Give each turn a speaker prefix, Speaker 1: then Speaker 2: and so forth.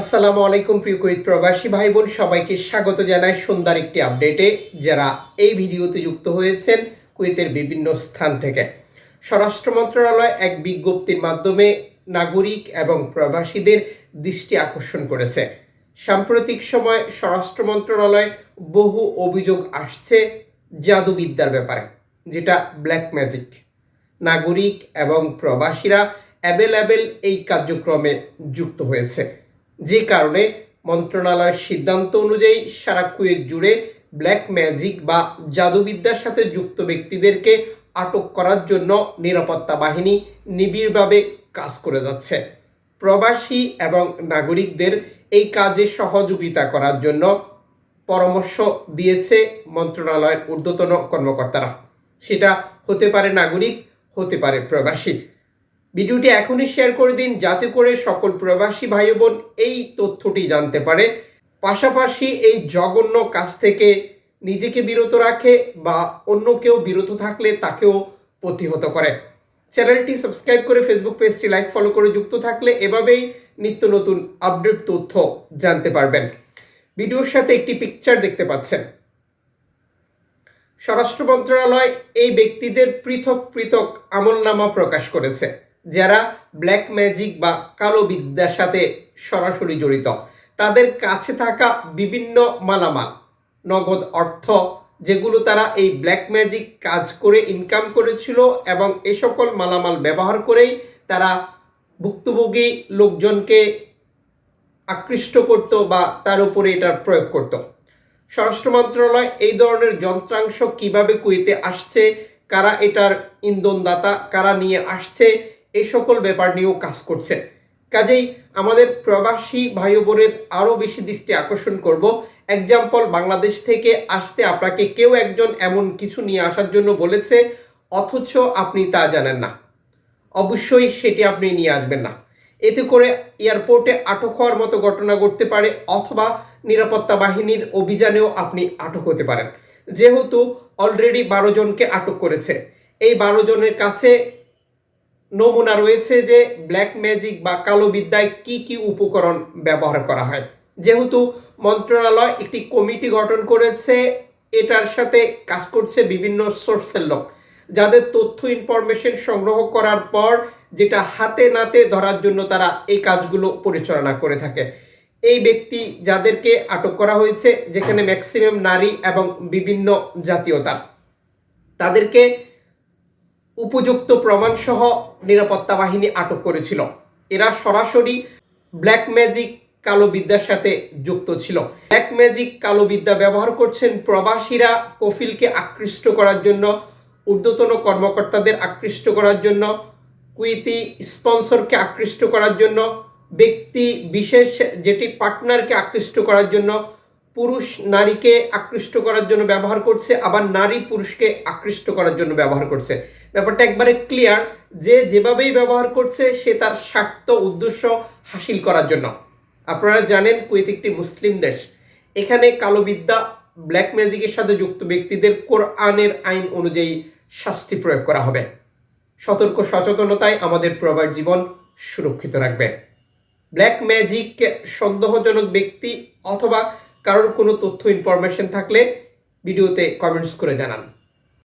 Speaker 1: আসসালামু আলাইকুম প্রিয় কুয়েত প্রবাসী ভাই বোন সবাইকে স্বাগত জানাই সুন্দর একটি আপডেটে। যারা এই ভিডিওতে যুক্ত হয়েছেন কুয়েতের বিভিন্ন স্থান থেকে, স্বরাষ্ট্র মন্ত্রণালয় এক বিজ্ঞপ্তির মাধ্যমে নাগরিক এবং প্রবাসীদের দৃষ্টি আকর্ষণ করেছে। সাম্প্রতিক সময় স্বরাষ্ট্র মন্ত্রণালয় বহু অভিযোগ আসছে জাদুবিদ্যার ব্যাপারে, যেটা ব্ল্যাক ম্যাজিক। নাগরিক এবং প্রবাসীরা অ্যাভেলেবেল এই কার্যক্রমে যুক্ত হয়েছে। যে কারণে মন্ত্রণালয়ের সিদ্ধান্ত অনুযায়ী সারা কুয়েত জুড়ে ব্ল্যাক ম্যাজিক বা জাদুবিদ্যার সাথে যুক্ত ব্যক্তিদেরকে আটক করার জন্য নিরাপত্তা বাহিনী নিবিড়ভাবে কাজ করে যাচ্ছে। প্রবাসী এবং নাগরিকদের এই কাজে সহযোগিতা করার জন্য পরামর্শ দিয়েছে মন্ত্রণালয়ের ঊর্ধ্বতন কর্মকর্তারা। সেটা হতে পারে নাগরিক, হতে পারে প্রবাসী। ভিডিওটি এখনই শেয়ার করে দিন যাতে করে সকল প্রবাসী ভাই বোন এই তথ্যটি জানতে পারে। পাশাপাশি এই জঘন্য কাজ থেকে নিজেকে বিরত রাখে বা অন্য কেউ বিরত থাকলে তাকেও প্রতিহত করে। চ্যানেলটি সাবস্ক্রাইব করে ফেসবুক পেজটি লাইক, ফলো করে যুক্ত থাকলে এভাবেই নিত্য নতুন আপডেট তথ্য জানতে পারবেন। ভিডিওর সাথে একটি পিকচার দেখতে পাচ্ছেন। স্বরাষ্ট্র মন্ত্রণালয় এই ব্যক্তিদের পৃথক পৃথক আমলনামা প্রকাশ করেছে। যারা ব্ল্যাক ম্যাজিক বা কালো বিদ্যার সাথে সরাসরি জড়িত, তাদের কাছে থাকা বিভিন্ন মালামাল, নগদ অর্থ, যেগুলো তারা এই ব্ল্যাক ম্যাজিক কাজ করে ইনকাম করেছিল এবং এ সকল মালামাল ব্যবহার করেই তারা ভুক্তভোগী লোকজনকে আকৃষ্ট করত বা তার উপরে এটার প্রয়োগ করত। স্বরাষ্ট্র মন্ত্রণালয় এই ধরনের যন্ত্রাংশ কীভাবে কুইতে আসছে, কারা এটার ইন্ধনদাতা, কারা নিয়ে আসছে এই সকল ব্যাপার নিয়েও কাজ করছে কাজেই আমাদের প্রবাসী ভাই বোনের আরও বেশি দৃষ্টি আকর্ষণ করব। এক্সাম্পল বাংলাদেশ থেকে আসতে আপনাকে কেউ একজন এমন কিছু নিয়ে আসার জন্য বলেছে, অথচ আপনি তা জানেন না। অবশ্যই সেটি আপনি নিয়ে আসবেন না। এতে করে এয়ারপোর্টে আটক হওয়ার মতো ঘটনা ঘটতে পারে, অথবা নিরাপত্তা বাহিনীর অভিযানেও আপনি আটক হতে পারেন। যেহেতু অলরেডি বারো জনকে আটক করেছে। এই বারো জনের কাছে নমুনা রয়েছে যে ব্ল্যাক ম্যাজিক বা কালো বিদ্যায় কি কি উপকরণ ব্যবহার করা হয়। যেহেতু মন্ত্রণালয় একটি কমিটি গঠন করেছে, এটার সাথে কাজ করছে বিভিন্ন সোর্সের লোক, যাদের তথ্য ইনফরমেশন সংগ্রহ করার পর যেটা হাতে নাতে ধরার জন্য তারা এই কাজগুলো পরিচালনা করে থাকে। এই ব্যক্তি যাদেরকে আটক করা হয়েছে, যেখানে ম্যাক্সিমাম নারী এবং বিভিন্ন জাতীয়তা। তাদেরকে উপযুক্ত প্রমাণসহ নিরাপত্তা বাহিনী আটক করেছিল। এরা সরাসরি ব্ল্যাক ম্যাজিক কালো বিদ্যার সাথে যুক্ত ছিল। ব্ল্যাক ম্যাজিক কালো বিদ্যা ব্যবহার করছেন প্রবাসীরা কফিলকে আকৃষ্ট করার জন্য, ঊর্ধ্বতন কর্মকর্তাদের আকৃষ্ট করার জন্য, কুইতি স্পন্সরকে আকৃষ্ট করার জন্য, ব্যক্তি বিশেষ যেটি পার্টনারকে আকৃষ্ট করার জন্য পুরুষ নারীকে আকৃষ্ট করার জন্য ব্যবহার করছে, আবার নারী পুরুষকে আকৃষ্ট করার জন্য ব্যবহার করছে। ব্যাপারটা একবারে ক্লিয়ার যে যেভাবেই ব্যবহার করছে, সে তার স্বার্থ উদ্দেশ্য হাসিল করার জন্য। আপনারা জানেন কুয়েত একটি মুসলিম দেশ। এখানে কালো বিদ্যা ব্ল্যাক ম্যাজিকের সাথে যুক্ত ব্যক্তিদের কোরআনের আইন অনুযায়ী শাস্তি প্রয়োগ করা হবে। সতর্ক সচেতনতায় আমাদের প্রবার জীবন সুরক্ষিত রাখবে। ব্ল্যাক ম্যাজিক সন্দেহজনক ব্যক্তি অথবা কারোর কোনো তথ্য ইনফরমেশন থাকলে ভিডিওতে কমেন্টস করে জানান।